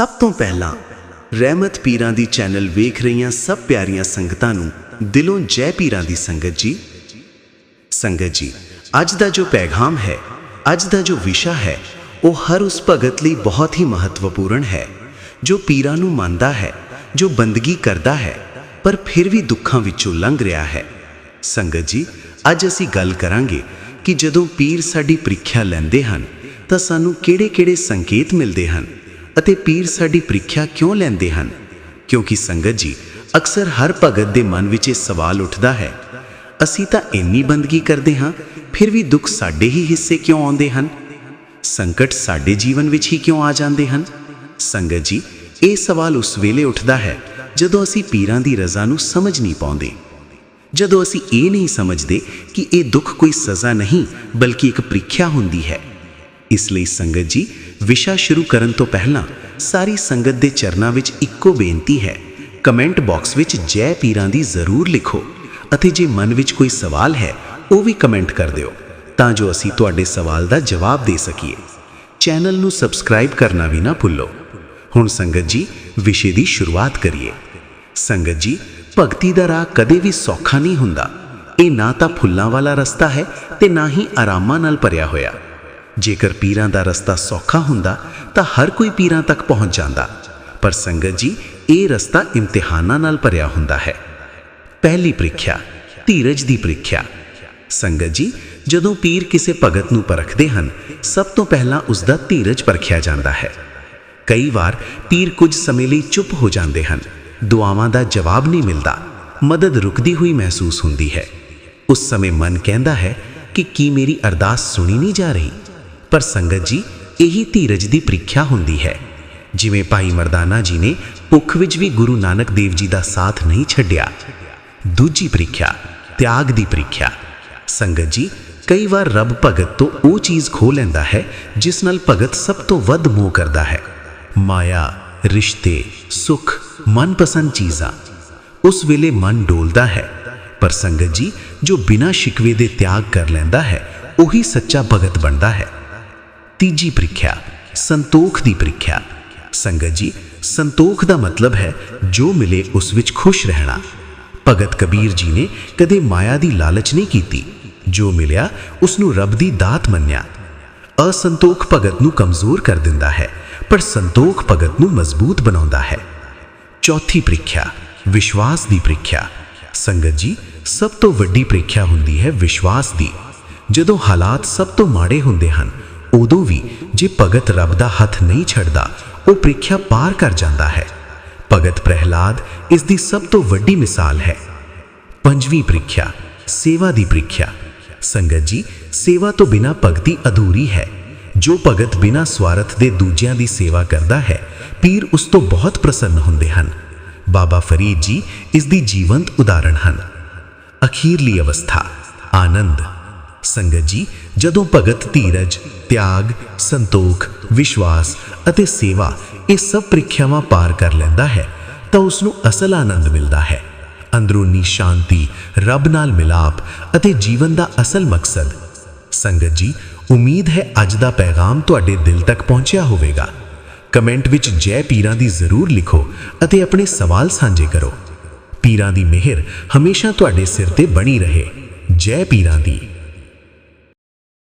ਸਭ ਤੋਂ ਪਹਿਲਾਂ ਰਹਿਮਤ ਪੀਰਾਂ ਦੀ ਚੈਨਲ ਵੇਖ ਰਹੀਆਂ ਸਭ ਪਿਆਰੀਆਂ ਸੰਗਤਾਂ ਨੂੰ ਦਿਲੋਂ ਜੈ ਪੀਰਾਂ ਦੀ ਸੰਗਤ ਜੀ। ਸੰਗਤ ਜੀ, ਅੱਜ ਦਾ ਜੋ ਪੈਗਾਮ ਹੈ, ਅੱਜ ਦਾ ਜੋ ਵਿਸ਼ਾ ਹੈ, ਉਹ ਹਰ ਉਸ ਭਗਤ ਲਈ ਬਹੁਤ ਹੀ ਮਹੱਤਵਪੂਰਨ ਹੈ, ਜੋ ਪੀਰਾਂ ਨੂੰ ਮੰਨਦਾ ਹੈ, ਜੋ ਬੰਦਗੀ ਕਰਦਾ ਹੈ, ਪਰ ਫਿਰ ਵੀ ਦੁੱਖਾਂ ਵਿੱਚੋਂ ਲੰਘ ਰਿਹਾ ਹੈ। ਸੰਗਤ ਜੀ, ਅੱਜ ਅਸੀਂ ਗੱਲ ਕਰਾਂਗੇ ਕਿ ਜਦੋਂ ਪੀਰ ਸਾਡੀ ਪ੍ਰੀਖਿਆ ਲੈਂਦੇ ਹਨ, ਤਾਂ ਸਾਨੂੰ ਕਿਹੜੇ-ਕਿਹੜੇ ਸੰਕੇਤ ਮਿਲਦੇ ਹਨ ਅਤੇ ਪੀਰ ਸਾਡੀ ਪ੍ਰੀਖਿਆ ਕਿਉਂ ਲੈਂਦੇ ਹਨ? ਕਿਉਂਕਿ ਸੰਗਤ ਜੀ, ਅਕਸਰ ਹਰ ਭਗਤ ਦੇ ਮਨ ਵਿੱਚ ਇਹ ਸਵਾਲ ਉੱਠਦਾ ਹੈ, ਅਸੀਂ ਤਾਂ ਇੰਨੀ ਬੰਦਗੀ ਕਰਦੇ ਹਾਂ, ਫਿਰ ਵੀ ਦੁੱਖ ਸਾਡੇ ਹੀ ਹਿੱਸੇ ਕਿਉਂ ਆਉਂਦੇ ਹਨ? ਸੰਕਟ ਸਾਡੇ ਜੀਵਨ ਵਿੱਚ ਹੀ ਕਿਉਂ ਆ ਜਾਂਦੇ ਹਨ? ਸੰਗਤ ਜੀ, ਇਹ ਸਵਾਲ ਉਸ ਵੇਲੇ ਉੱਠਦਾ ਹੈ, ਜਦੋਂ ਅਸੀਂ ਪੀਰਾਂ ਦੀ ਰਜ਼ਾ ਨੂੰ ਸਮਝ ਨਹੀਂ ਪਾਉਂਦੇ। ਜਦੋਂ ਅਸੀਂ ਇਹ ਨਹੀਂ ਸਮਝਦੇ ਕਿ ਇਹ ਦੁੱਖ ਕੋਈ ਸਜ਼ਾ ਨਹੀਂ, ਬਲਕਿ ਇੱਕ ਪ੍ਰੀਖਿਆ ਹੁੰਦੀ ਹੈ ਇਸ ਲਈ ਸੰਗਤ ਜੀ, ਵਿਸ਼ਾ ਸ਼ੁਰੂ ਕਰਨ ਤੋਂ ਪਹਿਲਾਂ ਸਾਰੀ ਸੰਗਤ ਦੇ ਚਰਨਾਂ ਵਿੱਚ ਇੱਕੋ ਬੇਨਤੀ ਹੈ। ਕਮੈਂਟ ਬਾਕਸ ਵਿੱਚ ਜੈ ਪੀਰਾਂ ਦੀ ਜ਼ਰੂਰ ਲਿਖੋ ਅਤੇ ਜੇ ਮਨ ਵਿੱਚ ਕੋਈ ਸਵਾਲ ਹੈ, ਉਹ ਵੀ ਕਮੈਂਟ ਕਰ ਦਿਓ ਤਾਂ ਜੋ ਅਸੀਂ ਤੁਹਾਡੇ ਸਵਾਲ ਦਾ ਜਵਾਬ ਦੇ ਸਕੀਏ। ਚੈਨਲ ਨੂੰ ਸਬਸਕ੍ਰਾਈਬ ਕਰਨਾ ਵੀ ਨਾ ਭੁੱਲੋ। ਹੁਣ ਸੰਗਤ ਜੀ, ਵਿਸ਼ੇ ਦੀ ਸ਼ੁਰੂਆਤ ਕਰੀਏ। ਸੰਗਤ ਜੀ, ਭਗਤੀ ਦਾ ਰਾਹ ਕਦੇ ਵੀ ਸੌਖਾ ਨਹੀਂ ਹੁੰਦਾ। ਇਹ ਨਾ ਤਾਂ ਫੁੱਲਾਂ ਵਾਲਾ ਰਸਤਾ ਹੈ ਤੇ ਨਾ ਹੀ ਆਰਾਮਾਂ ਨਾਲ ਭਰਿਆ ਹੋਇਆ। ਜੇਕਰ ਪੀਰਾਂ ਦਾ ਰਸਤਾ ਸੌਖਾ ਹੁੰਦਾ, ਤਾਂ ਹਰ ਕੋਈ ਪੀਰਾਂ ਤੱਕ ਪਹੁੰਚ ਜਾਂਦਾ। ਪਰ ਸੰਗਤ ਜੀ, ਇਹ ਰਸਤਾ ਇਮਤਿਹਾਨਾਂ ਨਾਲ ਭਰਿਆ ਹੁੰਦਾ ਹੈ। ਪਹਿਲੀ ਪ੍ਰੀਖਿਆ, ਧੀਰਜ ਦੀ ਪ੍ਰੀਖਿਆ। ਸੰਗਤ ਜੀ, ਜਦੋਂ ਪੀਰ ਕਿਸੇ ਭਗਤ ਨੂੰ ਪਰਖਦੇ ਹਨ, ਸਭ ਤੋਂ ਪਹਿਲਾਂ ਉਸ ਦਾ ਧੀਰਜ ਪਰਖਿਆ ਜਾਂਦਾ ਹੈ। ਕਈ ਵਾਰ ਪੀਰ ਕੁਝ ਸਮੇਂ ਲਈ ਚੁੱਪ ਹੋ ਜਾਂਦੇ ਹਨ। ਦੁਆਵਾਂ ਦਾ ਜਵਾਬ ਨਹੀਂ ਮਿਲਦਾ। ਮਦਦ ਰੁਕਦੀ ਹੋਈ ਮਹਿਸੂਸ ਹੁੰਦੀ ਹੈ। ਉਸ ਸਮੇਂ ਮਨ ਕਹਿੰਦਾ ਹੈ ਕਿ ਕੀ ਮੇਰੀ ਅਰਦਾਸ ਸੁਣੀ ਨਹੀਂ ਜਾ ਰਹੀ? ਪਰ ਸੰਗਤ ਜੀ, ਇਹੀ ਧੀਰਜ ਦੀ ਪ੍ਰੀਖਿਆ ਹੁੰਦੀ ਹੈ। ਜਿਵੇਂ ਭਾਈ ਮਰਦਾਨਾ ਜੀ ਨੇ ਭੁੱਖ ਵਿੱਚ ਵੀ ਗੁਰੂ ਨਾਨਕ ਦੇਵ ਜੀ ਦਾ ਸਾਥ ਨਹੀਂ ਛੱਡਿਆ। ਦੂਜੀ ਪ੍ਰੀਖਿਆ, ਤਿਆਗ ਦੀ ਪ੍ਰੀਖਿਆ। ਸੰਗਤ ਜੀ, ਕਈ ਵਾਰ ਰੱਬ ਭਗਤ ਤੋਂ ਉਹ ਚੀਜ਼ ਖੋ ਲੈਂਦਾ ਹੈ, ਜਿਸ ਨਾਲ ਭਗਤ ਸਭ ਤੋਂ ਵੱਧ ਮੋਹ ਕਰਦਾ ਹੈ। ਮਾਇਆ, ਰਿਸ਼ਤੇ, ਸੁਖ, ਮਨਪਸੰਦ ਚੀਜ਼ਾਂ, ਉਸ ਵੇਲੇ ਮਨ ਡੋਲਦਾ ਹੈ। ਪਰ ਸੰਗਤ ਜੀ, ਜੋ ਬਿਨਾਂ ਸ਼ਿਕਵੇ ਦੇ ਤਿਆਗ ਕਰ ਲੈਂਦਾ ਹੈ, ਉਹੀ ਸੱਚਾ ਭਗਤ ਬਣਦਾ ਹੈ। ਤੀਜੀ ਪ੍ਰੀਖਿਆ, ਸੰਤੋਖ ਦੀ ਪ੍ਰੀਖਿਆ। ਸੰਗਤ ਜੀ, ਸੰਤੋਖ ਦਾ ਮਤਲਬ ਹੈ ਜੋ ਮਿਲੇ ਉਸ ਵਿੱਚ ਖੁਸ਼ ਰਹਿਣਾ। ਭਗਤ ਕਬੀਰ ਜੀ ਨੇ ਕਦੇ ਮਾਇਆ ਦੀ ਲਾਲਚ ਨਹੀਂ ਕੀਤੀ। ਜੋ ਮਿਲਿਆ ਉਸ ਨੂੰ ਰੱਬ ਦੀ ਦਾਤ ਮੰਨਿਆ। ਅਸੰਤੋਖ ਭਗਤ ਨੂੰ ਕਮਜ਼ੋਰ ਕਰ ਦਿੰਦਾ ਹੈ, ਪਰ ਸੰਤੋਖ ਭਗਤ ਨੂੰ ਮਜ਼ਬੂਤ ਬਣਾਉਂਦਾ ਹੈ। ਚੌਥੀ ਪ੍ਰੀਖਿਆ, ਵਿਸ਼ਵਾਸ ਦੀ ਪ੍ਰੀਖਿਆ। ਸੰਗਤ ਜੀ, ਸਭ ਤੋਂ ਵੱਡੀ ਪ੍ਰੀਖਿਆ ਹੁੰਦੀ ਹੈ ਵਿਸ਼ਵਾਸ ਦੀ। ਜਦੋਂ ਹਾਲਾਤ ਸਭ ਤੋਂ ਮਾੜੇ ਹੁੰਦੇ ਹਨ ਉਦੋਂ ਵੀ ਜੇ ਭਗਤ ਰੱਬ ਦਾ ਹੱਥ ਨਹੀਂ ਛੱਡਦਾ, ਉਹ ਪ੍ਰੀਖਿਆ ਪਾਰ ਕਰ ਜਾਂਦਾ ਹੈ। ਭਗਤ ਪ੍ਰਹਿਲਾਦ ਇਸ ਦੀ ਸਭ ਤੋਂ ਵੱਡੀ ਮਿਸਾਲ ਹੈ। ਪੰਜਵੀਂ ਪ੍ਰੀਖਿਆ, ਸੇਵਾ ਦੀ ਪ੍ਰੀਖਿਆ। ਸੰਗਤ ਜੀ, ਸੇਵਾ ਤੋਂ ਬਿਨਾ ਭਗਤੀ ਅਧੂਰੀ ਹੈ। ਜੋ ਭਗਤ ਬਿਨਾ ਸਵਾਰਥ ਦੇ ਦੂਜਿਆਂ ਦੀ ਸੇਵਾ ਕਰਦਾ ਹੈ, ਪੀਰ ਉਸ ਤੋਂ ਬਹੁਤ ਪ੍ਰਸੰਨ ਹੁੰਦੇ ਹਨ। ਬਾਬਾ ਫਰੀਦ ਜੀ ਇਸ ਦੀ ਜੀਵੰਤ ਉਦਾਹਰਣ ਹਨ। ਅਖੀਰਲੀ ਅਵਸਥਾ, ਆਨੰਦ। ਸੰਗਤ ਜੀ, ਜਦੋਂ ਭਗਤ ਧੀਰਜ, ਤਿਆਗ, ਸੰਤੋਖ, ਵਿਸ਼ਵਾਸ ਅਤੇ ਸੇਵਾ ਇਹ ਸਭ ਪ੍ਰੀਖਿਆਵਾਂ ਪਾਰ ਕਰ ਲੈਂਦਾ ਹੈ, ਤਾਂ ਉਸ ਨੂੰ ਅਸਲ ਆਨੰਦ ਮਿਲਦਾ ਹੈ। ਅੰਦਰੂਨੀ ਸ਼ਾਂਤੀ ਰੱਬ ਨਾਲ ਮਿਲਾਪ ਅਤੇ ਜੀਵਨ ਦਾ ਅਸਲ ਮਕਸਦ। ਸੰਗਤ ਜੀ, ਉਮੀਦ ਹੈ ਅੱਜ ਦਾ ਪੈਗਾਮ ਤੁਹਾਡੇ ਦਿਲ ਤੱਕ ਪਹੁੰਚਿਆ ਹੋਵੇਗਾ। ਕਮੈਂਟ ਵਿੱਚ ਜੈ ਪੀਰਾਂ ਦੀ ਜ਼ਰੂਰ ਲਿਖੋ ਅਤੇ ਆਪਣੇ ਸਵਾਲ ਸਾਂਝੇ ਕਰੋ। ਪੀਰਾਂ ਦੀ ਮਿਹਰ ਹਮੇਸ਼ਾ ਤੁਹਾਡੇ ਸਿਰ ਤੇ ਬਣੀ ਰਹੇ। ਜੈ ਪੀਰਾਂ ਦੀ।